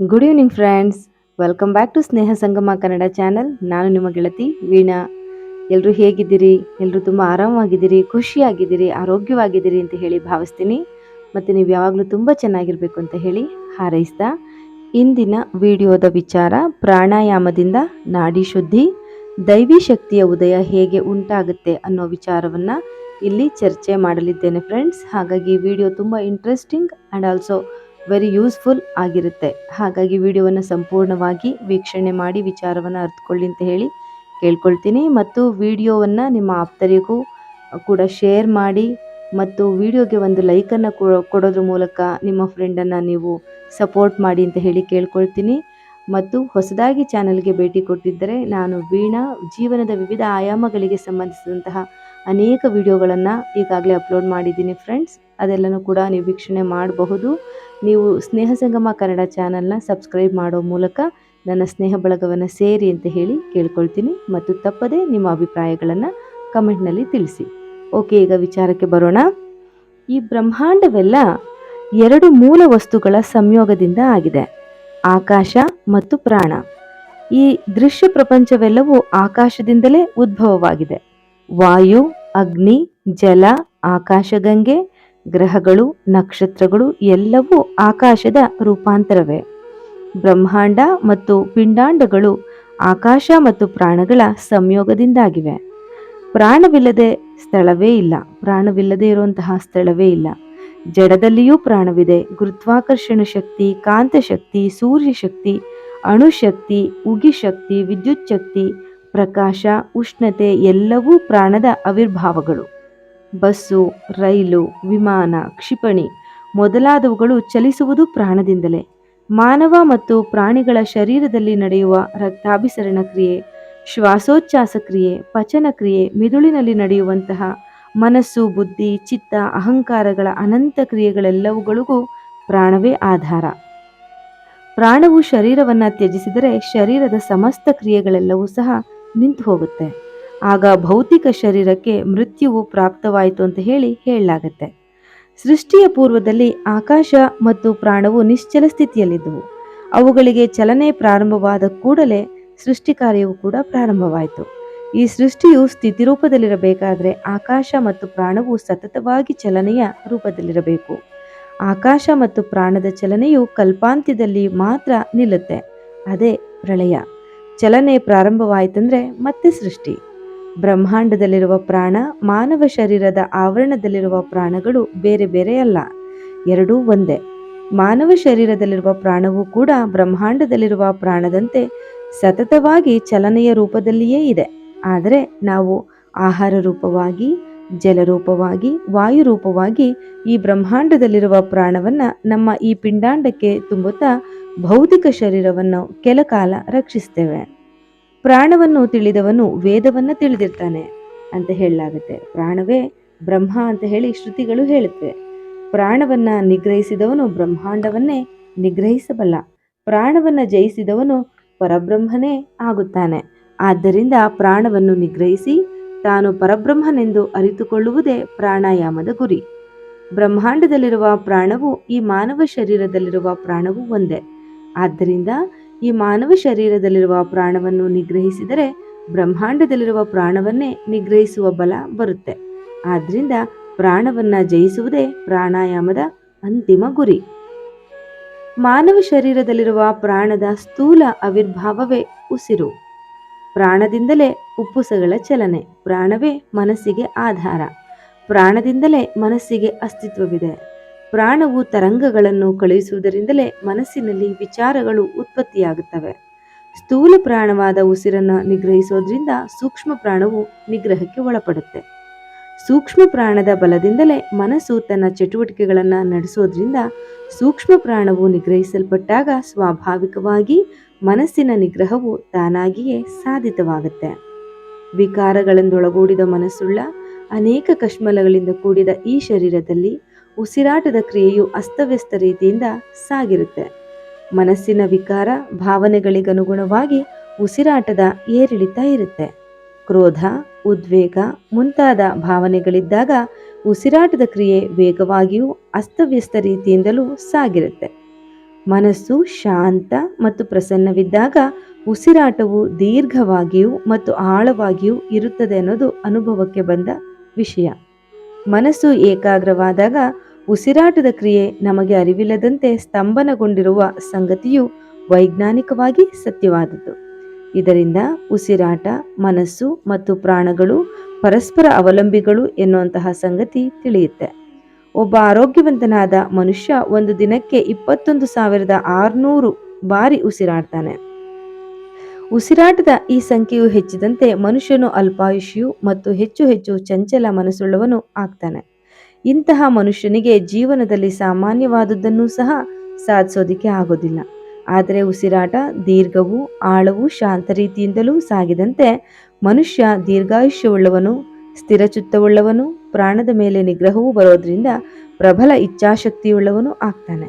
Good evening friends welcome back to Sneha Sangama Kannada channel ನಾನು ನಿಮ್ಮ ಗೆಳತಿ ವೀಣಾ. ಎಲ್ಲರೂ ಹೇಗಿದ್ದೀರಿ? ಎಲ್ಲರೂ ತುಂಬ ಆರಾಮವಾಗಿದ್ದೀರಿ? ಖುಷಿಯಾಗಿದ್ದೀರಿ? ಆರೋಗ್ಯವಾಗಿದ್ದೀರಿ ಅಂತ ಹೇಳಿ ಭಾವಿಸ್ತೀನಿ. ಮತ್ತು ನೀವು ಯಾವಾಗಲೂ ತುಂಬ ಚೆನ್ನಾಗಿರಬೇಕು ಅಂತ ಹೇಳಿ ಹಾರೈಸ್ತಾ ಇಂದಿನ ವಿಡಿಯೋದ ವಿಚಾರ ಪ್ರಾಣಾಯಾಮದಿಂದ ನಾಡಿ ಶುದ್ಧಿ, ದೈವಿ ಶಕ್ತಿಯ ಉದಯ ಹೇಗೆ ಉಂಟಾಗುತ್ತೆ ಅನ್ನೋ ವಿಚಾರವನ್ನು ಇಲ್ಲಿ ಚರ್ಚೆ ಮಾಡಲಿದ್ದೇನೆ ಫ್ರೆಂಡ್ಸ್ ಹಾಗಾಗಿ ವಿಡಿಯೋ ತುಂಬ interesting and also very useful ಆಗಿರುತ್ತೆ. ಹಾಗಾಗಿ ವಿಡಿಯೋವನ್ನು ಸಂಪೂರ್ಣವಾಗಿ ವೀಕ್ಷಣೆ ಮಾಡಿ ವಿಚಾರವನ್ನು ಅರ್ಥಕೊಳ್ಳಿ ಅಂತ ಹೇಳಿ ಕೇಳ್ಕೊಳ್ತೀನಿ. ಮತ್ತು ವಿಡಿಯೋವನ್ನು ನಿಮ್ಮ ಆಪ್ತರಿಗೂ ಕೂಡ ಶೇರ್ ಮಾಡಿ ಮತ್ತು ವಿಡಿಯೋಗೆ ಒಂದು ಲೈಕನ್ನು ಕೊಡೋದ್ರ ಮೂಲಕ ನಿಮ್ಮ ಫ್ರೆಂಡನ್ನು ನೀವು ಸಪೋರ್ಟ್ ಮಾಡಿ ಅಂತ ಹೇಳಿ ಕೇಳ್ಕೊಳ್ತೀನಿ. ಮತ್ತು ಹೊಸದಾಗಿ ಚಾನಲ್ಗೆ ಭೇಟಿ ಕೊಟ್ಟಿದ್ದರೆ ನಾನು ವೀಣಾ. ಜೀವನದ ವಿವಿಧ ಆಯಾಮಗಳಿಗೆ ಸಂಬಂಧಿಸಿದಂತಹ ಅನೇಕ ವಿಡಿಯೋಗಳನ್ನು ಈಗಾಗಲೇ ಅಪ್ಲೋಡ್ ಮಾಡಿದ್ದೀನಿ ಫ್ರೆಂಡ್ಸ್. ಅದೆಲ್ಲನೂ ಕೂಡ ನೀವು ವೀಕ್ಷಣೆ ಮಾಡಬಹುದು. ನೀವು ಸ್ನೇಹ ಸಂಗಮ ಕನ್ನಡ ಚಾನಲ್ನ ಸಬ್ಸ್ಕ್ರೈಬ್ ಮಾಡೋ ಮೂಲಕ ನನ್ನ ಸ್ನೇಹ ಬಳಗವನ್ನು ಸೇರಿ ಅಂತ ಹೇಳಿ ಕೇಳ್ಕೊಳ್ತೀನಿ ಮತ್ತು ತಪ್ಪದೇ ನಿಮ್ಮ ಅಭಿಪ್ರಾಯಗಳನ್ನು ಕಮೆಂಟ್ನಲ್ಲಿ ತಿಳಿಸಿ. ಓಕೆ, ಈಗ ವಿಚಾರಕ್ಕೆ ಬರೋಣ. ಈ ಬ್ರಹ್ಮಾಂಡವೆಲ್ಲ ಎರಡು ಮೂಲ ವಸ್ತುಗಳ ಸಂಯೋಗದಿಂದ ಆಗಿದೆ. ಆಕಾಶ ಮತ್ತು ಪ್ರಾಣ. ಈ ದೃಶ್ಯ ಪ್ರಪಂಚವೆಲ್ಲವೂ ಆಕಾಶದಿಂದಲೇ ಉದ್ಭವವಾಗಿದೆ. ವಾಯು, ಅಗ್ನಿ, ಜಲ, ಆಕಾಶಗಂಗೆ ಗ್ರಹಗಳು, ನಕ್ಷತ್ರಗಳು ಎಲ್ಲವೂ ಆಕಾಶದ ರೂಪಾಂತರವೇ. ಬ್ರಹ್ಮಾಂಡ ಮತ್ತು ಪಿಂಡಾಂಡಗಳು ಆಕಾಶ ಮತ್ತು ಪ್ರಾಣಗಳ ಸಂಯೋಗದಿಂದಾಗಿವೆ. ಪ್ರಾಣವಿಲ್ಲದೆ ಸ್ಥಳವೇ ಇಲ್ಲ. ಪ್ರಾಣವಿಲ್ಲದೆ ಇರುವಂತಹ ಸ್ಥಳವೇ ಇಲ್ಲ. ಜಡದಲ್ಲಿಯೂ ಪ್ರಾಣವಿದೆ. ಗುರುತ್ವಾಕರ್ಷಣ ಶಕ್ತಿ ಕಾಂತಶಕ್ತಿ ಸೂರ್ಯಶಕ್ತಿ ಅಣುಶಕ್ತಿ ಉಗಿಶಕ್ತಿ ವಿದ್ಯುತ್ ಶಕ್ತಿ, ಪ್ರಕಾಶ, ಉಷ್ಣತೆ ಎಲ್ಲವೂ ಪ್ರಾಣದ ಆವಿರ್ಭಾವಗಳು ಬಸ್ಸು, ರೈಲು, ವಿಮಾನ, ಕ್ಷಿಪಣಿ ಮೊದಲಾದವುಗಳು ಚಲಿಸುವುದು ಪ್ರಾಣದಿಂದಲೇ. ಮಾನವ ಮತ್ತು ಪ್ರಾಣಿಗಳ ಶರೀರದಲ್ಲಿ ನಡೆಯುವ ರಕ್ತಾಭಿಸರಣ ಕ್ರಿಯೆ, ಶ್ವಾಸೋಚ್ಛ್ವಾಸ ಕ್ರಿಯೆ, ಪಚನ ಕ್ರಿಯೆ ಮಿದುಳಿನಲ್ಲಿ ನಡೆಯುವಂತಹ ಮನಸ್ಸು, ಬುದ್ಧಿ, ಚಿತ್ತ, ಅಹಂಕಾರಗಳ ಅನಂತ ಕ್ರಿಯೆಗಳೆಲ್ಲವುಗಳಿಗೂ ಪ್ರಾಣವೇ ಆಧಾರ. ಪ್ರಾಣವು ಶರೀರವನ್ನು ತ್ಯಜಿಸಿದರೆ ಶರೀರದ ಸಮಸ್ತ ಕ್ರಿಯೆಗಳೆಲ್ಲವೂ ಸಹ ನಿಂತು ಹೋಗುತ್ತೆ ಆಗ ಭೌತಿಕ ಶರೀರಕ್ಕೆ ಮೃತ್ಯುವು ಪ್ರಾಪ್ತವಾಯಿತು ಅಂತ ಹೇಳಿ ಹೇಳಲಾಗುತ್ತೆ. ಸೃಷ್ಟಿಯ ಪೂರ್ವದಲ್ಲಿ ಆಕಾಶ ಮತ್ತು ಪ್ರಾಣವು ನಿಶ್ಚಲ ಸ್ಥಿತಿಯಲ್ಲಿದ್ದವು. ಅವುಗಳಿಗೆ ಚಲನೆ ಪ್ರಾರಂಭವಾದ ಕೂಡಲೇ ಸೃಷ್ಟಿ ಕಾರ್ಯವು ಕೂಡ ಪ್ರಾರಂಭವಾಯಿತು. ಈ ಸೃಷ್ಟಿಯು ಸ್ಥಿತಿ ರೂಪದಲ್ಲಿರಬೇಕಾದರೆ ಆಕಾಶ ಮತ್ತು ಪ್ರಾಣವು ಸತತವಾಗಿ ಚಲನೆಯ ರೂಪದಲ್ಲಿರಬೇಕು. ಆಕಾಶ ಮತ್ತು ಪ್ರಾಣದ ಚಲನೆಯು ಕಲ್ಪಾಂತ್ಯದಲ್ಲಿ ಮಾತ್ರ ನಿಲ್ಲುತ್ತೆ. ಅದೇ ಪ್ರಳಯ. ಚಲನೆ ಪ್ರಾರಂಭವಾಯಿತಂದ್ರೆ ಮತ್ತೆ ಸೃಷ್ಟಿ. ಬ್ರಹ್ಮಾಂಡದಲ್ಲಿರುವ ಪ್ರಾಣ, ಮಾನವ ಶರೀರದ ಆವರಣದಲ್ಲಿರುವ ಪ್ರಾಣಗಳು ಬೇರೆ ಬೇರೆ ಅಲ್ಲ ಎರಡೂ ಒಂದೇ. ಮಾನವ ಶರೀರದಲ್ಲಿರುವ ಪ್ರಾಣವು ಕೂಡ ಬ್ರಹ್ಮಾಂಡದಲ್ಲಿರುವ ಪ್ರಾಣದಂತೆ ಸತತವಾಗಿ ಚಲನೆಯ ರೂಪದಲ್ಲಿಯೇ ಇದೆ. ಆದರೆ ನಾವು ಆಹಾರ ರೂಪವಾಗಿ ಜಲರೂಪವಾಗಿ ವಾಯು ರೂಪವಾಗಿ ಈ ಬ್ರಹ್ಮಾಂಡದಲ್ಲಿರುವ ಪ್ರಾಣವನ್ನು ನಮ್ಮ ಈ ಪಿಂಡಾಂಡಕ್ಕೆ ತುಂಬುತ್ತಾ ಭೌತಿಕ ಶರೀರವನ್ನು ಕೆಲ ಕಾಲ ರಕ್ಷಿಸ್ತೇವೆ ಪ್ರಾಣವನ್ನು ತಿಳಿದವನು ವೇದವನ್ನ ತಿಳಿದಿರ್ತಾನೆ ಅಂತ ಹೇಳಲಾಗುತ್ತೆ. ಪ್ರಾಣವೇ ಬ್ರಹ್ಮ ಅಂತ ಹೇಳಿ ಶ್ರುತಿಗಳು ಹೇಳುತ್ತೆ ಪ್ರಾಣವನ್ನ ನಿಗ್ರಹಿಸಿದವನು ಬ್ರಹ್ಮಾಂಡವನ್ನೇ ನಿಗ್ರಹಿಸಬಲ್ಲ. ಪ್ರಾಣವನ್ನ ಜಯಿಸಿದವನು ಪರಬ್ರಹ್ಮನೇ ಆಗುತ್ತಾನೆ. ಆದ್ದರಿಂದ ಪ್ರಾಣವನ್ನು ನಿಗ್ರಹಿಸಿ ತಾನು ಪರಬ್ರಹ್ಮನೆಂದು ಅರಿತುಕೊಳ್ಳುವುದೇ ಪ್ರಾಣಾಯಾಮದ ಗುರಿ. ಬ್ರಹ್ಮಾಂಡದಲ್ಲಿರುವ ಪ್ರಾಣವು ಈ ಮಾನವ ಶರೀರದಲ್ಲಿರುವ ಪ್ರಾಣವು ಒಂದೇ. ಆದ್ದರಿಂದ ಈ ಮಾನವ ಶರೀರದಲ್ಲಿರುವ ಪ್ರಾಣವನ್ನು ನಿಗ್ರಹಿಸಿದರೆ ಬ್ರಹ್ಮಾಂಡದಲ್ಲಿರುವ ಪ್ರಾಣವನ್ನೇ ನಿಗ್ರಹಿಸುವ ಬಲ ಬರುತ್ತೆ. ಆದ್ರಿಂದ ಪ್ರಾಣವನ್ನ ಜಯಿಸುವುದೇ ಪ್ರಾಣಾಯಾಮದ ಅಂತಿಮ ಗುರಿ. ಮಾನವ ಶರೀರದಲ್ಲಿರುವ ಪ್ರಾಣದ ಸ್ಥೂಲ ಆವಿರ್ಭಾವವೇ ಉಸಿರು. ಪ್ರಾಣದಿಂದಲೇ ಉಪ್ಪುಸಗಳ ಚಲನೆ, ಪ್ರಾಣವೇ ಮನಸ್ಸಿಗೆ ಆಧಾರ. ಪ್ರಾಣದಿಂದಲೇ ಮನಸ್ಸಿಗೆ ಅಸ್ತಿತ್ವವಿದೆ. ಪ್ರಾಣವು ತರಂಗಗಳನ್ನು ಕಳುಹಿಸುವುದರಿಂದಲೇ ಮನಸ್ಸಿನಲ್ಲಿ ವಿಚಾರಗಳು ಉತ್ಪತ್ತಿಯಾಗುತ್ತವೆ. ಸ್ಥೂಲ ಪ್ರಾಣವಾದ ಉಸಿರನ್ನು ನಿಗ್ರಹಿಸೋದ್ರಿಂದ ಸೂಕ್ಷ್ಮ ಪ್ರಾಣವು ನಿಗ್ರಹಕ್ಕೆ ಒಳಪಡುತ್ತೆ. ಸೂಕ್ಷ್ಮ ಪ್ರಾಣದ ಬಲದಿಂದಲೇ ಮನಸ್ಸು ತನ್ನ ಚಟುವಟಿಕೆಗಳನ್ನು ನಡೆಸೋದ್ರಿಂದ ಸೂಕ್ಷ್ಮ ಪ್ರಾಣವು ನಿಗ್ರಹಿಸಲ್ಪಟ್ಟಾಗ ಸ್ವಾಭಾವಿಕವಾಗಿ ಮನಸ್ಸಿನ ನಿಗ್ರಹವು ತಾನಾಗಿಯೇ ಸಾಧಿತವಾಗುತ್ತೆ. ವಿಕಾರಗಳೆಂದೊಳಗೂಡಿದ ಮನಸ್ಸುಳ್ಳ ಅನೇಕ ಕಶ್ಮಲಗಳಿಂದ ಕೂಡಿದ ಈ ಶರೀರದಲ್ಲಿ ಉಸಿರಾಟದ ಕ್ರಿಯೆಯು ಅಸ್ತವ್ಯಸ್ತ ರೀತಿಯಿಂದ ಸಾಗಿರುತ್ತೆ. ಮನಸ್ಸಿನ ವಿಕಾರ ಭಾವನೆಗಳಿಗನುಗುಣವಾಗಿ ಉಸಿರಾಟದ ಏರಿಳಿತ ಇರುತ್ತೆ. ಕ್ರೋಧ, ಉದ್ವೇಗ ಮುಂತಾದ ಭಾವನೆಗಳಿದ್ದಾಗ ಉಸಿರಾಟದ ಕ್ರಿಯೆ ವೇಗವಾಗಿಯೂ ಅಸ್ತವ್ಯಸ್ತ ರೀತಿಯಿಂದಲೂ ಸಾಗಿರುತ್ತೆ. ಮನಸ್ಸು ಶಾಂತ ಮತ್ತು ಪ್ರಸನ್ನವಿದ್ದಾಗ ಉಸಿರಾಟವು ದೀರ್ಘವಾಗಿಯೂ ಮತ್ತು ಆಳವಾಗಿಯೂ ಇರುತ್ತದೆ ಅನ್ನೋದು ಅನುಭವಕ್ಕೆ ಬಂದ ವಿಷಯ. ಮನಸ್ಸು ಏಕಾಗ್ರವಾದಾಗ ಉಸಿರಾಟದ ಕ್ರಿಯೆ ನಮಗೆ ಅರಿವಿಲ್ಲದಂತೆ ಸ್ತಂಭನಗೊಂಡಿರುವ ಸಂಗತಿಯು ವೈಜ್ಞಾನಿಕವಾಗಿ ಸತ್ಯವಾದದ್ದು. ಇದರಿಂದ ಉಸಿರಾಟ, ಮನಸ್ಸು ಮತ್ತು ಪ್ರಾಣಗಳು ಪರಸ್ಪರ ಅವಲಂಬಿಗಳು ಎನ್ನುವಂತಹ ಸಂಗತಿ ತಿಳಿಯುತ್ತೆ. ಒಬ್ಬ ಆರೋಗ್ಯವಂತನಾದ ಮನುಷ್ಯ ಒಂದು ದಿನಕ್ಕೆ ಇಪ್ಪತ್ತೊಂದು ಸಾವಿರದ ಆರುನೂರು ಬಾರಿ ಉಸಿರಾಡ್ತಾನೆ. ಉಸಿರಾಟದ ಈ ಸಂಖ್ಯೆಯು ಹೆಚ್ಚಿದಂತೆ ಮನುಷ್ಯನು ಅಲ್ಪಾಯುಷಿಯು ಮತ್ತು ಹೆಚ್ಚು ಹೆಚ್ಚು ಚಂಚಲ ಮನಸ್ಸುಳ್ಳವನು ಆಗ್ತಾನೆ. ಇಂತಹ ಮನುಷ್ಯನಿಗೆ ಜೀವನದಲ್ಲಿ ಸಾಮಾನ್ಯವಾದದ್ದನ್ನು ಸಹ ಸಾಧಿಸೋದಿಕ್ಕೆ ಆಗೋದಿಲ್ಲ. ಆದರೆ ಉಸಿರಾಟ, ದೀರ್ಘವೂ, ಆಳವೂ ಶಾಂತ ರೀತಿಯಿಂದಲೂ ಸಾಗಿದಂತೆ ಮನುಷ್ಯ ದೀರ್ಘಾಯುಷ್ಯವುಳ್ಳವನು, ಸ್ಥಿರಚಿತ್ತವುಳ್ಳವನು, ಪ್ರಾಣದ ಮೇಲೆ ನಿಗ್ರಹವೂ ಬರೋದ್ರಿಂದ ಪ್ರಬಲ ಇಚ್ಛಾಶಕ್ತಿಯುಳ್ಳವನು ಆಗ್ತಾನೆ.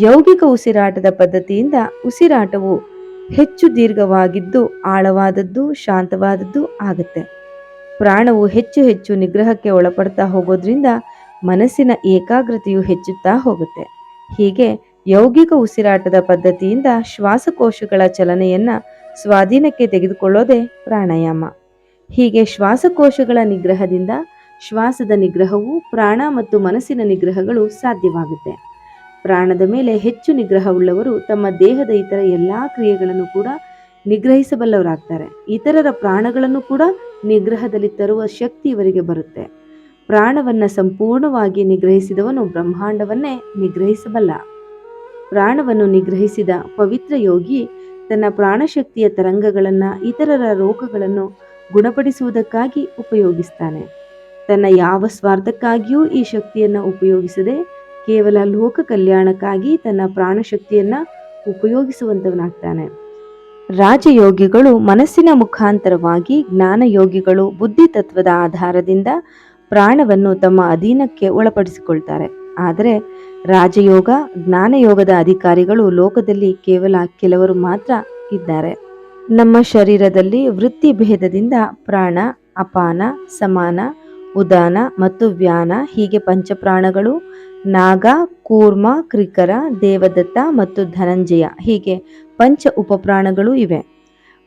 ಯೌಗಿಕ ಉಸಿರಾಟದ ಪದ್ಧತಿಯಿಂದ ಉಸಿರಾಟವು ಹೆಚ್ಚು ದೀರ್ಘವಾಗಿದ್ದು ಆಳವಾದದ್ದು ಶಾಂತವಾದದ್ದು ಆಗುತ್ತೆ. ಪ್ರಾಣವು ಹೆಚ್ಚು ಹೆಚ್ಚು ನಿಗ್ರಹಕ್ಕೆ ಒಳಪಡ್ತಾ ಹೋಗೋದ್ರಿಂದ ಮನಸ್ಸಿನ ಏಕಾಗ್ರತೆಯು ಹೆಚ್ಚುತ್ತಾ ಹೋಗುತ್ತೆ. ಹೀಗೆ ಯೌಗಿಕ ಉಸಿರಾಟದ ಪದ್ಧತಿಯಿಂದ ಶ್ವಾಸಕೋಶಗಳ ಚಲನೆಯನ್ನ ಸ್ವಾಧೀನಕ್ಕೆ ತೆಗೆದುಕೊಳ್ಳೋದೇ ಪ್ರಾಣಾಯಾಮ. ಹೀಗೆ ಶ್ವಾಸಕೋಶಗಳ ನಿಗ್ರಹದಿಂದ ಶ್ವಾಸದ ನಿಗ್ರಹವು ಪ್ರಾಣ ಮತ್ತು ಮನಸ್ಸಿನ ನಿಗ್ರಹಗಳು ಸಾಧ್ಯವಾಗುತ್ತೆ. ಪ್ರಾಣದ ಮೇಲೆ ಹೆಚ್ಚು ನಿಗ್ರಹವುಳ್ಳವರು ತಮ್ಮ ದೇಹದ ಇತರ ಎಲ್ಲ ಕ್ರಿಯೆಗಳನ್ನು ಕೂಡ ನಿಗ್ರಹಿಸಬಲ್ಲವರಾಗ್ತಾರೆ. ಇತರರ ಪ್ರಾಣಗಳನ್ನು ಕೂಡ ನಿಗ್ರಹದಲ್ಲಿ ತರುವ ಶಕ್ತಿ ಇವರಿಗೆ ಬರುತ್ತೆ. ಪ್ರಾಣವನ್ನ ಸಂಪೂರ್ಣವಾಗಿ ನಿಗ್ರಹಿಸಿದವನು ಬ್ರಹ್ಮಾಂಡವನ್ನೇ ನಿಗ್ರಹಿಸಬಲ್ಲ. ಪ್ರಾಣವನ್ನು ನಿಗ್ರಹಿಸಿದ ಪವಿತ್ರ ಯೋಗಿ ತನ್ನ ಪ್ರಾಣಶಕ್ತಿಯ ತರಂಗಗಳನ್ನ ಇತರರ ರೋಗಗಳನ್ನು ಗುಣಪಡಿಸುವುದಕ್ಕಾಗಿ ಉಪಯೋಗಿಸ್ತಾನೆ. ತನ್ನ ಯಾವ ಸ್ವಾರ್ಥಕ್ಕಾಗಿಯೂ ಈ ಶಕ್ತಿಯನ್ನ ಉಪಯೋಗಿಸದೆ ಕೇವಲ ಲೋಕ ಕಲ್ಯಾಣಕ್ಕಾಗಿ ತನ್ನ ಪ್ರಾಣಶಕ್ತಿಯನ್ನ ಉಪಯೋಗಿಸುವಂತವನಾಗ್ತಾನೆ. ರಾಜಯೋಗಿಗಳು ಮನಸ್ಸಿನ ಮುಖಾಂತರವಾಗಿ ಜ್ಞಾನಯೋಗಿಗಳು ಬುದ್ಧಿ ತತ್ವದ ಆಧಾರದಿಂದ ಪ್ರಾಣವನ್ನು ತಮ್ಮ ಅಧೀನಕ್ಕೆ ಒಳಪಡಿಸಿಕೊಳ್ತಾರೆ. ಆದರೆ ರಾಜಯೋಗ, ಜ್ಞಾನಯೋಗದ ಅಧಿಕಾರಿಗಳು ಲೋಕದಲ್ಲಿ ಕೇವಲ ಕೆಲವರು ಮಾತ್ರ ಇದ್ದಾರೆ. ನಮ್ಮ ಶರೀರದಲ್ಲಿ ವೃತ್ತಿ ಭೇದದಿಂದ ಪ್ರಾಣ, ಅಪಾನ, ಸಮಾನ, ಉದಾನ ಮತ್ತು ವ್ಯಾನ, ಹೀಗೆ ಪಂಚಪ್ರಾಣಗಳು ನಾಗ, ಕೂರ್ಮ, ಕ್ರಿಕರ, ದೇವದತ್ತ ಮತ್ತು ಧನಂಜಯ, ಹೀಗೆ ಪಂಚ ಉಪಪ್ರಾಣಗಳು ಇವೆ.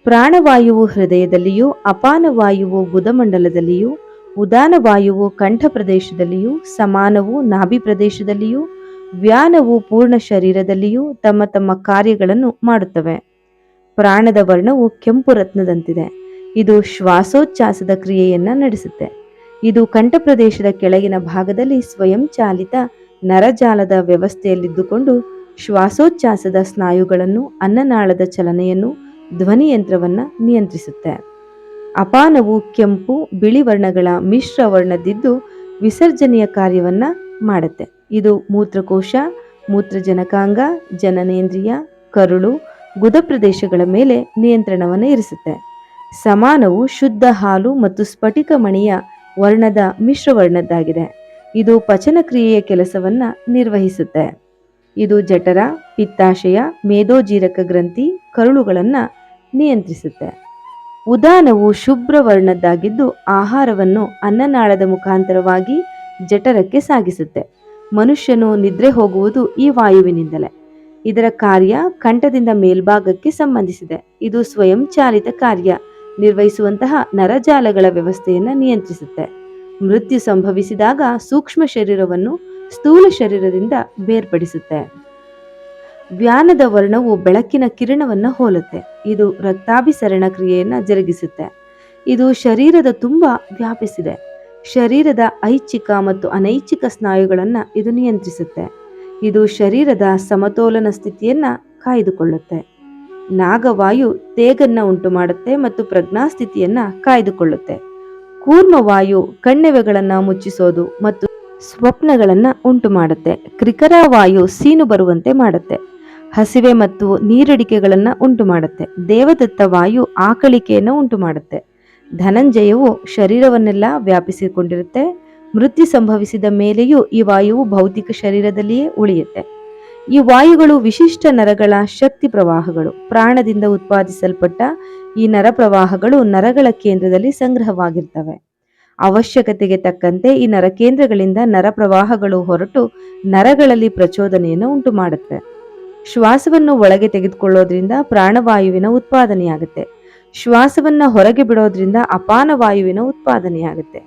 ಪ್ರಾಣವಾಯುವು ಹೃದಯದಲ್ಲಿಯೂ ಅಪಾನ ವಾಯುವು ಗುದಮಂಡಲದಲ್ಲಿಯೂ ಉದಾನ ವಾಯುವು ಕಂಠ ಪ್ರದೇಶದಲ್ಲಿಯೂ, ಸಮಾನವು ನಾಭಿ ಪ್ರದೇಶದಲ್ಲಿಯೂ ವ್ಯಾನವು ಪೂರ್ಣ ಶರೀರದಲ್ಲಿಯೂ ತಮ್ಮ ತಮ್ಮ ಕಾರ್ಯಗಳನ್ನು ಮಾಡುತ್ತವೆ. ಪ್ರಾಣದ ವರ್ಣವು ಕೆಂಪು ರತ್ನದಂತಿದೆ. ಇದು ಶ್ವಾಸೋಚ್ಛ್ವಾಸದ ಕ್ರಿಯೆಯನ್ನ ನಡೆಸುತ್ತೆ. ಇದು ಕಂಠ ಪ್ರದೇಶದ ಕೆಳಗಿನ ಭಾಗದಲ್ಲಿ ಸ್ವಯಂಚಾಲಿತ ನರಜಾಲದ ವ್ಯವಸ್ಥೆಯಲ್ಲಿದ್ದುಕೊಂಡು ಶ್ವಾಸೋಚ್ಛಾಸದ ಸ್ನಾಯುಗಳನ್ನು, ಅನ್ನನಾಳದ ಚಲನೆಯನ್ನು, ಧ್ವನಿಯಂತ್ರವನ್ನು ನಿಯಂತ್ರಿಸುತ್ತೆ. ಅಪಾನವು ಕೆಂಪು ಬಿಳಿ ವರ್ಣಗಳ ಮಿಶ್ರ ವರ್ಣದಿದ್ದು ವಿಸರ್ಜನೆಯ ಕಾರ್ಯವನ್ನು ಮಾಡುತ್ತೆ. ಇದು ಮೂತ್ರಕೋಶ, ಮೂತ್ರಜನಕಾಂಗ, ಜನನೇಂದ್ರಿಯ, ಕರುಳು, ಗುದ ಪ್ರದೇಶಗಳ ಮೇಲೆ ನಿಯಂತ್ರಣವನ್ನು ಇರಿಸುತ್ತೆ. ಸಮಾನವು ಶುದ್ಧ ಹಾಲು ಮತ್ತು ಸ್ಫಟಿಕ ಮಣಿಯ ವರ್ಣದ ಮಿಶ್ರವರ್ಣದ್ದಾಗಿದೆ ಇದು ಪಚನ ಕ್ರಿಯೆಯ ಕೆಲಸವನ್ನು ನಿರ್ವಹಿಸುತ್ತೆ. ಇದು ಜಠರ, ಪಿತ್ತಾಶಯ, ಮೇದೋಜೀರಕ ಗ್ರಂಥಿ, ಕರುಳುಗಳನ್ನು ನಿಯಂತ್ರಿಸುತ್ತೆ. ಉದಾನವು ಶುಭ್ರ ವರ್ಣದ್ದಾಗಿದ್ದು ಆಹಾರವನ್ನು ಅನ್ನನಾಳದ ಮುಖಾಂತರವಾಗಿ ಜಠರಕ್ಕೆ ಸಾಗಿಸುತ್ತೆ. ಮನುಷ್ಯನು ನಿದ್ರೆ ಹೋಗುವುದು ಈ ವಾಯುವಿನಿಂದಲೇ. ಇದರ ಕಾರ್ಯ ಕಂಠದಿಂದ ಮೇಲ್ಭಾಗಕ್ಕೆ ಸಂಬಂಧಿಸಿದೆ. ಇದು ಸ್ವಯಂ ಚಾಲಿತ ಕಾರ್ಯ. ನಿರ್ವಹಿಸುವಂತಹ ನರಜಾಲಗಳ ವ್ಯವಸ್ಥೆಯನ್ನು ನಿಯಂತ್ರಿಸುತ್ತೆ. ಮೃತ್ಯು ಸಂಭವಿಸಿದಾಗ ಸೂಕ್ಷ್ಮ ಶರೀರವನ್ನು ಸ್ಥೂಲ ಶರೀರದಿಂದ ಬೇರ್ಪಡಿಸುತ್ತೆ. ವ್ಯಾನದ ವರ್ಣವು ಬೆಳಕಿನ ಕಿರಣವನ್ನು ಹೋಲುತ್ತೆ. ಇದು ರಕ್ತಾಭಿಸರಣ ಕ್ರಿಯೆಯನ್ನು ಜರುಗಿಸುತ್ತೆ. ಇದು ಶರೀರದ ತುಂಬ ವ್ಯಾಪಿಸಿದೆ. ಶರೀರದ ಐಚ್ಛಿಕ ಮತ್ತು ಅನೈಚ್ಛಿಕ ಸ್ನಾಯುಗಳನ್ನು ಇದು ನಿಯಂತ್ರಿಸುತ್ತೆ. ಇದು ಶರೀರದ ಸಮತೋಲನ ಸ್ಥಿತಿಯನ್ನು ಕಾಯ್ದುಕೊಳ್ಳುತ್ತೆ. ನಾಗವಾಯು ತೇಗನ್ನ ಉಂಟು ಮಾಡುತ್ತೆ ಮತ್ತು ಪ್ರಜ್ಞಾಸ್ಥಿತಿಯನ್ನ ಕಾಯ್ದುಕೊಳ್ಳುತ್ತೆ. ಕೂರ್ಮವಾಯು ಕಣ್ಣೆವೆಗಳನ್ನು ಮುಚ್ಚಿಸೋದು ಮತ್ತು ಸ್ವಪ್ನಗಳನ್ನು ಉಂಟು ಮಾಡುತ್ತೆ ಕ್ರಿಕರಾವಾಯು ಸೀನು ಬರುವಂತೆ ಮಾಡುತ್ತೆ. ಹಸಿವೆ ಮತ್ತು ನೀರಡಿಕೆಗಳನ್ನು ಉಂಟು ಮಾಡುತ್ತೆ ದೇವದತ್ತ ವಾಯು ಆಕಳಿಕೆಯನ್ನು ಉಂಟು ಮಾಡುತ್ತೆ ಧನಂಜಯವು ಶರೀರವನ್ನೆಲ್ಲ ವ್ಯಾಪಿಸಿಕೊಂಡಿರುತ್ತೆ. ಮೃತ್ಯು ಸಂಭವಿಸಿದ ಮೇಲೆಯೂ ಈ ವಾಯುವು ಭೌತಿಕ ಶರೀರದಲ್ಲಿಯೇ ಉಳಿಯುತ್ತೆ. ಈ ವಾಯುಗಳು ವಿಶಿಷ್ಟ ನರಗಳ ಶಕ್ತಿ ಪ್ರವಾಹಗಳು. ಪ್ರಾಣದಿಂದ ಉತ್ಪಾದಿಸಲ್ಪಟ್ಟ ಈ ನರ ಪ್ರವಾಹಗಳು ನರಗಳ ಕೇಂದ್ರದಲ್ಲಿ ಸಂಗ್ರಹವಾಗಿರ್ತವೆ. ಅವಶ್ಯಕತೆಗೆ ತಕ್ಕಂತೆ ಈ ನರಕೇಂದ್ರಗಳಿಂದ ನರ ಪ್ರವಾಹಗಳು ಹೊರಟು ನರಗಳಲ್ಲಿ ಪ್ರಚೋದನೆಯನ್ನು ಉಂಟು ಮಾಡುತ್ತವೆ ಶ್ವಾಸವನ್ನು ಒಳಗೆ ತೆಗೆದುಕೊಳ್ಳೋದ್ರಿಂದ ಪ್ರಾಣವಾಯುವಿನ ಉತ್ಪಾದನೆಯಾಗುತ್ತೆ. ಶ್ವಾಸವನ್ನು ಹೊರಗೆ ಬಿಡೋದ್ರಿಂದ ಅಪಾನ ವಾಯುವಿನ ಉತ್ಪಾದನೆಯಾಗುತ್ತೆ.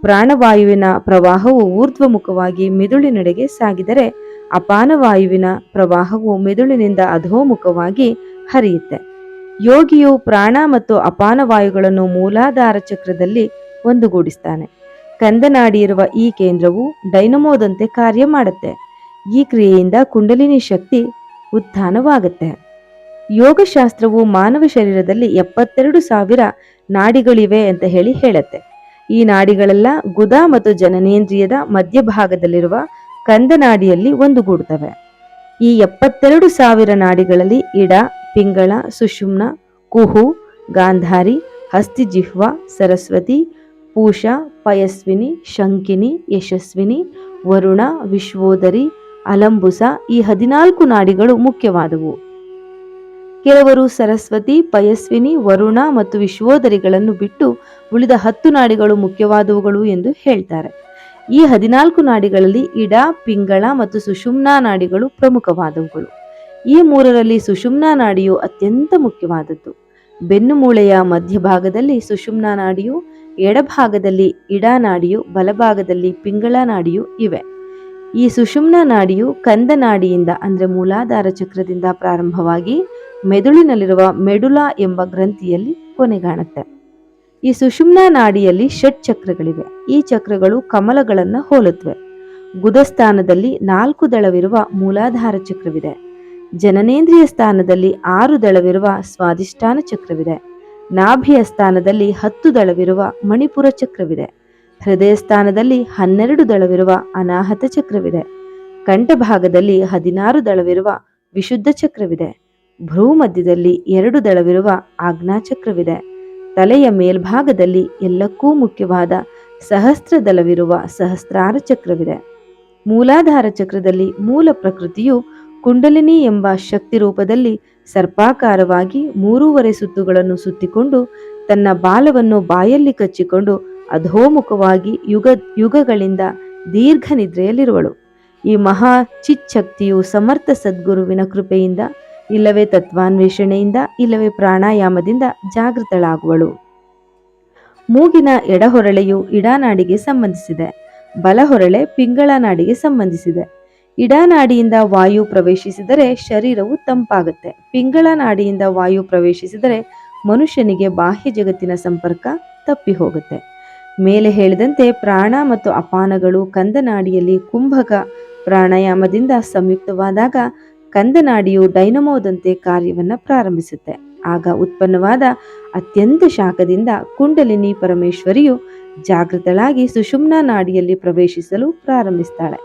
ಪ್ರಾಣವಾಯುವಿನ ಪ್ರವಾಹವು ಊರ್ಧ್ವಮುಖವಾಗಿ ಮಿದುಳಿನೆಡೆಗೆ ಸಾಗಿದರೆ ಅಪಾನ ವಾಯುವಿನ ಪ್ರವಾಹವು ಮಿದುಳಿನಿಂದ ಅಧೋಮುಖವಾಗಿ ಹರಿಯುತ್ತೆ. ಯೋಗಿಯು ಪ್ರಾಣ ಮತ್ತು ಅಪಾನ ವಾಯುಗಳನ್ನು ಮೂಲಾಧಾರ ಚಕ್ರದಲ್ಲಿ ಒಂದುಗೂಡಿಸ್ತಾನೆ. ಕಂದನಾಡಿ ಇರುವ ಈ ಕೇಂದ್ರವು ಡೈನಮೋದಂತೆ ಕಾರ್ಯ ಮಾಡುತ್ತೆ. ಈ ಕ್ರಿಯೆಯಿಂದ ಕುಂಡಲಿನಿ ಶಕ್ತಿ ಉತ್ಥಾನವಾಗುತ್ತೆ. ಯೋಗಶಾಸ್ತ್ರವು ಮಾನವ ಶರೀರದಲ್ಲಿ ಎಪ್ಪತ್ತೆರಡು ಸಾವಿರ ನಾಡಿಗಳಿವೆ ಅಂತ ಹೇಳಿ ಹೇಳುತ್ತೆ. ಈ ನಾಡಿಗಳೆಲ್ಲ ಗುದ ಮತ್ತು ಜನನೇಂದ್ರಿಯದ ಮಧ್ಯಭಾಗದಲ್ಲಿರುವ ಕಂದನಾಡಿಯಲ್ಲಿ ಒಂದುಗೂಡುತ್ತವೆ ಈ ಎಪ್ಪತ್ತೆರಡು ಸಾವಿರ ನಾಡಿಗಳಲ್ಲಿ ಇಡ, ಪಿಂಗಳ, ಸುಷುಮ್ನ, ಕುಹು, ಗಾಂಧಾರಿ ಹಸ್ತಿಜಿಹ್ವ ಸರಸ್ವತಿ, ಪೂಷ, ಪಯಸ್ವಿನಿ, ಶಂಕಿನಿ, ಯಶಸ್ವಿನಿ, ವರುಣ, ವಿಶ್ವೋದರಿ ಅಲಂಬುಸ ಈ ಹದಿನಾಲ್ಕು ನಾಡಿಗಳು ಮುಖ್ಯವಾದವು. ಕೆಲವರು ಸರಸ್ವತಿ, ಪಯಸ್ವಿನಿ, ವರುಣ ಮತ್ತು ವಿಶ್ವೋದರಿಗಳನ್ನು ಬಿಟ್ಟು ಉಳಿದ ಹತ್ತು ನಾಡಿಗಳು ಮುಖ್ಯವಾದವುಗಳು ಎಂದು ಹೇಳ್ತಾರೆ. ಈ ಹದಿನಾಲ್ಕು ನಾಡಿಗಳಲ್ಲಿ ಇಡ, ಪಿಂಗಳ ಮತ್ತು ಸುಷುಮ್ನಾ ನಾಡಿಗಳು ಪ್ರಮುಖವಾದವುಗಳು. ಈ ಮೂರರಲ್ಲಿ ಸುಷುಮ್ನಾ ನಾಡಿಯು ಅತ್ಯಂತ ಮುಖ್ಯವಾದದ್ದು. ಬೆನ್ನು ಮೂಳೆಯ ಮಧ್ಯಭಾಗದಲ್ಲಿ ಸುಷುಮ್ನಾ ನಾಡಿಯು, ಎಡಭಾಗದಲ್ಲಿ ಇಡಾ ನಾಡಿಯು, ಬಲಭಾಗದಲ್ಲಿ ಪಿಂಗಳ ನಾಡಿಯು ಇವೆ. ಈ ಸುಷುಮ್ನ ನಾಡಿಯು ಕಂದ ನಾಡಿಯಿಂದ ಅಂದರೆ ಮೂಲಾಧಾರ ಚಕ್ರದಿಂದ ಪ್ರಾರಂಭವಾಗಿ ಮೆದುಳಿನಲ್ಲಿರುವ ಮೆಡುಲಾ ಎಂಬ ಗ್ರಂಥಿಯಲ್ಲಿ ಕೊನೆಗಾಣುತ್ತೆ ಈ ಸುಷುಮ್ನ ನಾಡಿಯಲ್ಲಿ ಷಟ್ ಚಕ್ರಗಳಿವೆ. ಈ ಚಕ್ರಗಳು ಕಮಲಗಳನ್ನು ಹೋಲುತ್ತವೆ ಗುದಸ್ಥಾನದಲ್ಲಿ ನಾಲ್ಕು ದಳವಿರುವ ಮೂಲಾಧಾರ ಚಕ್ರವಿದೆ. ಜನನೇಂದ್ರಿಯ ಸ್ಥಾನದಲ್ಲಿ ಆರು ದಳವಿರುವ ಸ್ವಾದಿಷ್ಠಾನ ಚಕ್ರವಿದೆ. ನಾಭಿಯ ಸ್ಥಾನದಲ್ಲಿ ಹತ್ತು ದಳವಿರುವ ಮಣಿಪುರ ಚಕ್ರವಿದೆ. ಹೃದಯ ಸ್ಥಾನದಲ್ಲಿ ಹನ್ನೆರಡು ದಳವಿರುವ ಅನಾಹತ ಚಕ್ರವಿದೆ. ಕಂಠಭಾಗದಲ್ಲಿ ಹದಿನಾರು ದಳವಿರುವ ವಿಶುದ್ಧ ಚಕ್ರವಿದೆ. ಭ್ರೂ ಮಧ್ಯದಲ್ಲಿ ಎರಡು ದಳವಿರುವ ಆಜ್ಞಾಚಕ್ರವಿದೆ ತಲೆಯ ಮೇಲ್ಭಾಗದಲ್ಲಿ ಎಲ್ಲಕ್ಕೂ ಮುಖ್ಯವಾದ ಸಹಸ್ರ ದಳವಿರುವ ಸಹಸ್ರಾರ ಚಕ್ರವಿದೆ. ಮೂಲಾಧಾರ ಚಕ್ರದಲ್ಲಿ ಮೂಲ ಪ್ರಕೃತಿಯು ಕುಂಡಲಿನಿ ಎಂಬ ಶಕ್ತಿ ರೂಪದಲ್ಲಿ ಸರ್ಪಾಕಾರವಾಗಿ ಮೂರೂವರೆ ಸುತ್ತುಗಳನ್ನು ಸುತ್ತಿಕೊಂಡು ತನ್ನ ಬಾಲವನ್ನು ಬಾಯಲ್ಲಿ ಕಚ್ಚಿಕೊಂಡು ಅಧೋಮುಖವಾಗಿ ಯುಗ, ಯುಗಗಳಿಂದ ದೀರ್ಘ ನಿದ್ರೆಯಲ್ಲಿರುವಳು. ಈ ಮಹಾ ಚಿಚ್ಛಕ್ತಿಯು ಸಮರ್ಥ ಸದ್ಗುರುವಿನ ಕೃಪೆಯಿಂದ, ಇಲ್ಲವೇ ತತ್ವಾನ್ವೇಷಣೆಯಿಂದ, ಇಲ್ಲವೇ ಪ್ರಾಣಾಯಾಮದಿಂದ ಜಾಗೃತಳಾಗುವಳು. ಮೂಗಿನ ಎಡಹೊರಳೆಯು ಇಡಾನಾಡಿಗೆ ಸಂಬಂಧಿಸಿದೆ, ಬಲಹೊರಳೆ ಪಿಂಗಳ ನಾಡಿಗೆ ಸಂಬಂಧಿಸಿದೆ. ಇಡಾನಾಡಿಯಿಂದ ವಾಯು ಪ್ರವೇಶಿಸಿದರೆ ಶರೀರವು ತಂಪಾಗುತ್ತೆ. ಪಿಂಗಳ ನಾಡಿಯಿಂದ ವಾಯು ಪ್ರವೇಶಿಸಿದರೆ ಮನುಷ್ಯನಿಗೆ ಬಾಹ್ಯ ಜಗತ್ತಿನ ಸಂಪರ್ಕ ತಪ್ಪಿ ಹೋಗುತ್ತೆ ಮೇಲೆ ಹೇಳಿದಂತೆ ಪ್ರಾಣ ಮತ್ತು ಅಪಾನಗಳು ಕಂದನಾಡಿಯಲ್ಲಿ ಕುಂಭಕ ಪ್ರಾಣಾಯಾಮದಿಂದ ಸಂಯುಕ್ತವಾದಾಗ ಕಂದನಾಡಿಯು ಡೈನಮೋದಂತೆ ಕಾರ್ಯವನ್ನು ಪ್ರಾರಂಭಿಸುತ್ತೆ. ಆಗ ಉತ್ಪನ್ನವಾದ ಅತ್ಯಂತ ಶಾಖದಿಂದ ಕುಂಡಲಿನಿ ಪರಮೇಶ್ವರಿಯು ಜಾಗೃತಳಾಗಿ ಸುಷುಮ್ನ ನಾಡಿಯಲ್ಲಿ ಪ್ರವೇಶಿಸಲು ಪ್ರಾರಂಭಿಸ್ತಾಳೆ.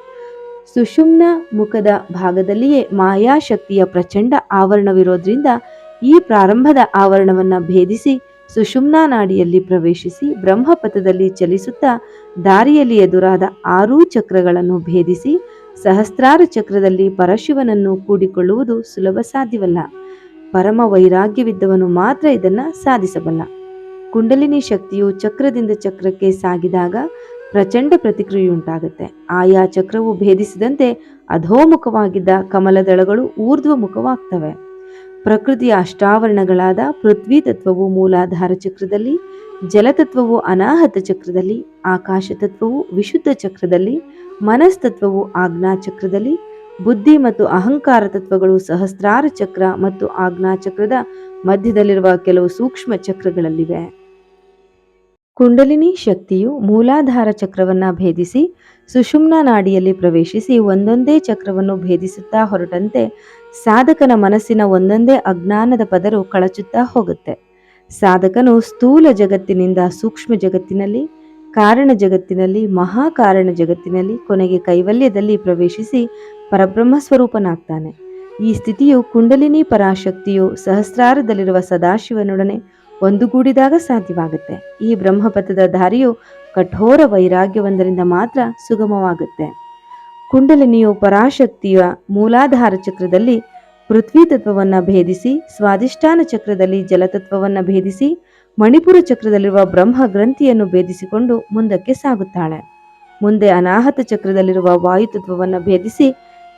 ಸುಷುಮ್ನ ಮುಖದ ಭಾಗದಲ್ಲಿಯೇ ಮಾಯಾಶಕ್ತಿಯ ಪ್ರಚಂಡ ಆವರಣವಿರೋದ್ರಿಂದ ಈ ಪ್ರಾರಂಭದ ಆವರಣವನ್ನು ಭೇದಿಸಿ ಸುಷುಮ್ನಾ ನಾಡಿಯಲ್ಲಿ ಪ್ರವೇಶಿಸಿ ಬ್ರಹ್ಮಪಥದಲ್ಲಿ ಚಲಿಸುತ್ತಾ ದಾರಿಯಲ್ಲಿ ಎದುರಾದ ಆರೂ ಚಕ್ರಗಳನ್ನು ಭೇದಿಸಿ ಸಹಸ್ರಾರ ಚಕ್ರದಲ್ಲಿ ಪರಶಿವನನ್ನು ಕೂಡಿಕೊಳ್ಳುವುದು ಸುಲಭ ಸಾಧ್ಯವಲ್ಲ. ಪರಮ ವೈರಾಗ್ಯವಿದ್ದವನು ಮಾತ್ರ ಇದನ್ನು ಸಾಧಿಸಬಲ್ಲ. ಕುಂಡಲಿನಿ ಶಕ್ತಿಯು ಚಕ್ರದಿಂದ ಚಕ್ರಕ್ಕೆ ಸಾಗಿದಾಗ ಪ್ರಚಂಡ ಪ್ರತಿಕ್ರಿಯೆಯುಂಟಾಗುತ್ತೆ. ಆಯಾ ಚಕ್ರವು ಭೇದಿಸಿದಂತೆ ಅಧೋಮುಖವಾಗಿದ್ದ ಕಮಲದಳಗಳು ಊರ್ಧ್ವಮುಖವಾಗ್ತವೆ. ಪ್ರಕೃತಿಯ ಅಷ್ಟಾವರಣಗಳಾದ ಪೃಥ್ವಿ ತತ್ವವು ಮೂಲಾಧಾರ ಚಕ್ರದಲ್ಲಿ ಜಲತತ್ವವು ಅನಾಹತ ಚಕ್ರದಲ್ಲಿ, ಆಕಾಶ ತತ್ವವು ವಿಶುದ್ಧ ಚಕ್ರದಲ್ಲಿ ಮನಸ್ತತ್ವವು ಆಜ್ಞಾ ಚಕ್ರದಲ್ಲಿ, ಬುದ್ಧಿ ಮತ್ತು ಅಹಂಕಾರ ತತ್ವಗಳು ಸಹಸ್ರಾರ ಚಕ್ರ ಮತ್ತು ಆಜ್ಞಾ ಚಕ್ರದ ಮಧ್ಯದಲ್ಲಿರುವ ಕೆಲವು ಸೂಕ್ಷ್ಮ ಚಕ್ರಗಳಲ್ಲಿವೆ. ಕುಂಡಲಿನಿ ಶಕ್ತಿಯು ಮೂಲಾಧಾರ ಚಕ್ರವನ್ನ ಭೇದಿಸಿ, ಸುಷುಮ್ನ ನಾಡಿಯಲ್ಲಿ ಪ್ರವೇಶಿಸಿ ಒಂದೊಂದೇ ಚಕ್ರವನ್ನು ಭೇದಿಸುತ್ತಾ ಹೊರಟಂತೆ ಸಾಧಕನ ಮನಸ್ಸಿನ ಒಂದೊಂದೇ ಅಜ್ಞಾನದ ಪದರು ಕಳಚುತ್ತಾ ಹೋಗುತ್ತೆ. ಸಾಧಕನು ಸ್ಥೂಲ ಜಗತ್ತಿನಿಂದ ಸೂಕ್ಷ್ಮ ಜಗತ್ತಿನಲ್ಲಿ, ಕಾರಣ ಜಗತ್ತಿನಲ್ಲಿ, ಮಹಾಕಾರಣ ಜಗತ್ತಿನಲ್ಲಿ ಕೊನೆಗೆ ಕೈವಲ್ಯದಲ್ಲಿ ಪ್ರವೇಶಿಸಿ ಪರಬ್ರಹ್ಮ ಸ್ವರೂಪನಾಗ್ತಾನೆ ಈ ಸ್ಥಿತಿಯು ಕುಂಡಲಿನಿ ಪರಾಶಕ್ತಿಯು ಸಹಸ್ರಾರದಲ್ಲಿರುವ ಸದಾಶಿವನೊಡನೆ ಒಂದುಗೂಡಿದಾಗ ಸಾಧ್ಯವಾಗುತ್ತೆ. ಈ ಬ್ರಹ್ಮಪಥದ ದಾರಿಯು ಕಠೋರ ವೈರಾಗ್ಯವೊಂದರಿಂದ ಮಾತ್ರ ಸುಗಮವಾಗುತ್ತೆ. ಕುಂಡಲಿನಿಯು ಪರಾಶಕ್ತಿಯ ಮೂಲಾಧಾರ ಚಕ್ರದಲ್ಲಿ ಪೃಥ್ವಿ ತತ್ವವನ್ನು ಭೇದಿಸಿ ಸ್ವಾದಿಷ್ಠಾನ ಚಕ್ರದಲ್ಲಿ ಜಲತತ್ವವನ್ನು ಭೇದಿಸಿ, ಮಣಿಪುರ ಚಕ್ರದಲ್ಲಿರುವ ಬ್ರಹ್ಮ ಗ್ರಂಥಿಯನ್ನು ಭೇದಿಸಿಕೊಂಡು ಮುಂದಕ್ಕೆ ಸಾಗುತ್ತಾಳೆ. ಮುಂದೆ ಅನಾಹತ ಚಕ್ರದಲ್ಲಿರುವ ವಾಯು ತತ್ವವನ್ನು ಭೇದಿಸಿ,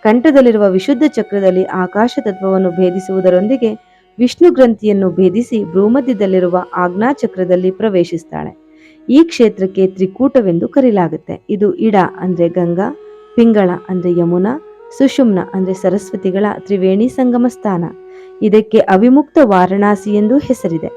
ಕಂಠದಲ್ಲಿರುವ ವಿಶುದ್ಧ ಚಕ್ರದಲ್ಲಿ ಆಕಾಶ ತತ್ವವನ್ನು ಭೇದಿಸುವುದರೊಂದಿಗೆ ವಿಷ್ಣು ಗ್ರಂಥಿಯನ್ನು ಭೇದಿಸಿ ಭ್ರೂಮಧ್ಯದಲ್ಲಿರುವ ಆಜ್ಞಾ ಚಕ್ರದಲ್ಲಿ ಪ್ರವೇಶಿಸ್ತಾಳೆ. ಈ ಕ್ಷೇತ್ರಕ್ಕೆ ತ್ರಿಕೂಟವೆಂದು ಕರೆಯಲಾಗುತ್ತೆ. ಇದು ಇಡ ಅಂದ್ರೆ ಗಂಗಾ ಪಿಂಗಳ ಅಂದರೆ ಯಮುನಾ, ಸುಷುಮ್ನ ಅಂದರೆ ಸರಸ್ವತಿಗಳ ತ್ರಿವೇಣಿ ಸಂಗಮ ಸ್ಥಾನ. ಇದಕ್ಕೆ ಅವಿಮುಕ್ತ ವಾರಣಾಸಿ ಎಂದು ಹೆಸರಿದೆ.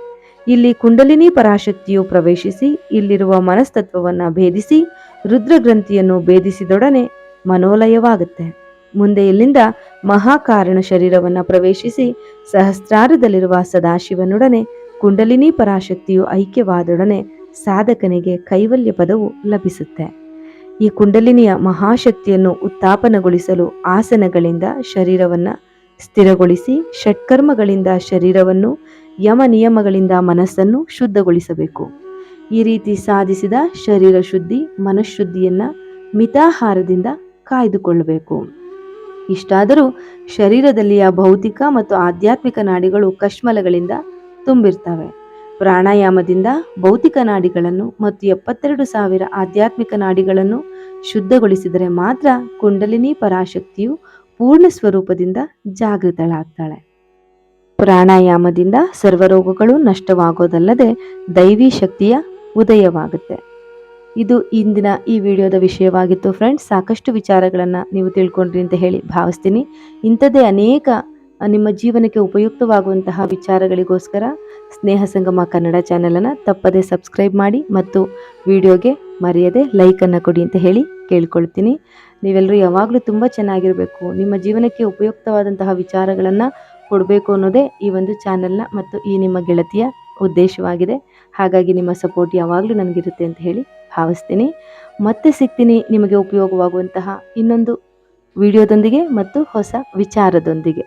ಇಲ್ಲಿ ಕುಂಡಲಿನಿ ಪರಾಶಕ್ತಿಯು ಪ್ರವೇಶಿಸಿ, ಇಲ್ಲಿರುವ ಮನಸ್ತತ್ವವನ್ನು ಭೇದಿಸಿ, ರುದ್ರಗ್ರಂಥಿಯನ್ನು ಭೇದಿಸಿದೊಡನೆ ಮನೋಲಯವಾಗುತ್ತೆ. ಮುಂದೆ ಇಲ್ಲಿಂದ ಮಹಾಕಾರಣ ಶರೀರವನ್ನು ಪ್ರವೇಶಿಸಿ, ಸಹಸ್ರಾರದಲ್ಲಿರುವ ಸದಾಶಿವನೊಡನೆ ಕುಂಡಲಿನಿ ಪರಾಶಕ್ತಿಯು ಐಕ್ಯವಾದೊಡನೆ ಸಾಧಕನಿಗೆ ಕೈವಲ್ಯ ಪದವು ಲಭಿಸುತ್ತೆ. ಈ ಕುಂಡಲಿನಿಯ ಮಹಾಶಕ್ತಿಯನ್ನು ಉತ್ಥಾಪನಗೊಳಿಸಲು ಆಸನಗಳಿಂದ ಶರೀರವನ್ನು ಸ್ಥಿರಗೊಳಿಸಿ ಷಟ್ಕರ್ಮಗಳಿಂದ ಶರೀರವನ್ನು ಯಮ ನಿಯಮಗಳಿಂದ ಮನಸ್ಸನ್ನು ಶುದ್ಧಗೊಳಿಸಬೇಕು. ಈ ರೀತಿ ಸಾಧಿಸಿದ ಶರೀರ ಶುದ್ಧಿ ಮನಃಶುದ್ಧಿಯನ್ನು ಮಿತಾಹಾರದಿಂದ ಕಾಯ್ದುಕೊಳ್ಳಬೇಕು. ಇಷ್ಟಾದರೂ ಶರೀರದಲ್ಲಿಯ ಭೌತಿಕ ಮತ್ತು ಆಧ್ಯಾತ್ಮಿಕ ನಾಡಿಗಳು ಕಶ್ಮಲಗಳಿಂದ ತುಂಬಿರ್ತವೆ. ಪ್ರಾಣಾಯಾಮದಿಂದ ಭೌತಿಕ ನಾಡಿಗಳನ್ನು ಮತ್ತು ಎಪ್ಪತ್ತೆರಡು ಸಾವಿರ ಆಧ್ಯಾತ್ಮಿಕ ನಾಡಿಗಳನ್ನು ಶುದ್ಧಗೊಳಿಸಿದರೆ ಮಾತ್ರ ಕುಂಡಲಿನಿ ಪರಾಶಕ್ತಿಯು ಪೂರ್ಣ ಸ್ವರೂಪದಿಂದ ಜಾಗೃತಳಾಗ್ತಾಳೆ. ಪ್ರಾಣಾಯಾಮದಿಂದ ಸರ್ವರೋಗಗಳು ನಷ್ಟವಾಗೋದಲ್ಲದೆ ದೈವಿ ಶಕ್ತಿಯ ಉದಯವಾಗುತ್ತೆ. ಇದು ಇಂದಿನ ಈ ವಿಡಿಯೋದ ವಿಷಯವಾಗಿತ್ತು ಫ್ರೆಂಡ್ಸ್. ಸಾಕಷ್ಟು ವಿಚಾರಗಳನ್ನು ನೀವು ತಿಳ್ಕೊಂಡ್ರಿ ಅಂತ ಹೇಳಿ ಭಾವಿಸ್ತೀನಿ. ಇಂಥದ್ದೇ ಅನೇಕ ನಿಮ್ಮ ಜೀವನಕ್ಕೆ ಉಪಯುಕ್ತವಾಗುವಂತಹ ವಿಚಾರಗಳಿಗೋಸ್ಕರ ಸ್ನೇಹ ಸಂಗಮ ಕನ್ನಡ ಚಾನಲನ್ನು ತಪ್ಪದೇ ಸಬ್ಸ್ಕ್ರೈಬ್ ಮಾಡಿ ಮತ್ತು ವಿಡಿಯೋಗೆ ಮರೆಯದೆ ಲೈಕನ್ನು ಕೊಡಿ ಅಂತ ಹೇಳಿ ಕೇಳ್ಕೊಳ್ತೀನಿ. ನೀವೆಲ್ಲರೂ ಯಾವಾಗಲೂ ತುಂಬ ಚೆನ್ನಾಗಿರಬೇಕು. ನಿಮ್ಮ ಜೀವನಕ್ಕೆ ಉಪಯುಕ್ತವಾದಂತಹ ವಿಚಾರಗಳನ್ನು ಕೊಡಬೇಕು ಅನ್ನೋದೇ ಈ ಒಂದು ಚಾನಲ್ನ ಮತ್ತು ಈ ನಿಮ್ಮ ಗೆಳತಿಯ ಉದ್ದೇಶವಾಗಿದೆ. ಹಾಗಾಗಿ ನಿಮ್ಮ ಸಪೋರ್ಟ್ ಯಾವಾಗಲೂ ನನಗಿರುತ್ತೆ ಅಂತ ಹೇಳಿ ಭಾವಿಸ್ತೀನಿ. ಮತ್ತೆ ಸಿಗ್ತೀನಿ ನಿಮಗೆ ಉಪಯೋಗವಾಗುವಂತಹ ಇನ್ನೊಂದು ವಿಡಿಯೋದೊಂದಿಗೆ ಮತ್ತು ಹೊಸ ವಿಚಾರದೊಂದಿಗೆ.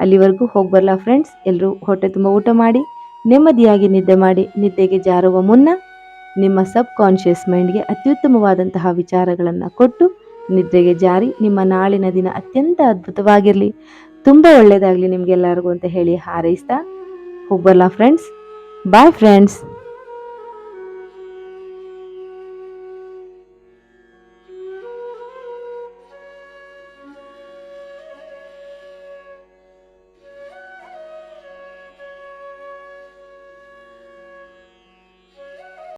ಅಲ್ಲಿವರೆಗೂ ಹೋಗಿ ಬರಲ್ಲ ಫ್ರೆಂಡ್ಸ್ ಎಲ್ಲರೂ ಹೊಟ್ಟೆ ತುಂಬ ಊಟ ಮಾಡಿ. ನೆಮ್ಮದಿಯಾಗಿ ನಿದ್ದೆ ಮಾಡಿ ನಿದ್ದೆಗೆ ಜಾರುವ ಮುನ್ನ ನಿಮ್ಮ ಸಬ್ ಕಾನ್ಷಿಯಸ್ ಮೈಂಡ್ಗೆ ಅತ್ಯುತ್ತಮವಾದಂತಹ ವಿಚಾರಗಳನ್ನು ಕೊಟ್ಟು ನಿದ್ರೆಗೆ ಜಾರಿ ನಿಮ್ಮ ನಾಳಿನ ದಿನ ಅತ್ಯಂತ ಅದ್ಭುತವಾಗಿರಲಿ. ತುಂಬ ಒಳ್ಳೆಯದಾಗಲಿ ನಿಮಗೆಲ್ಲರಿಗೂ ಅಂತ ಹೇಳಿ ಹಾರೈಸ್ತಾ ಹೋಗ್ಬಲ್ಲ ಫ್ರೆಂಡ್ಸ್ ಬಾಯ್ ಫ್ರೆಂಡ್ಸ್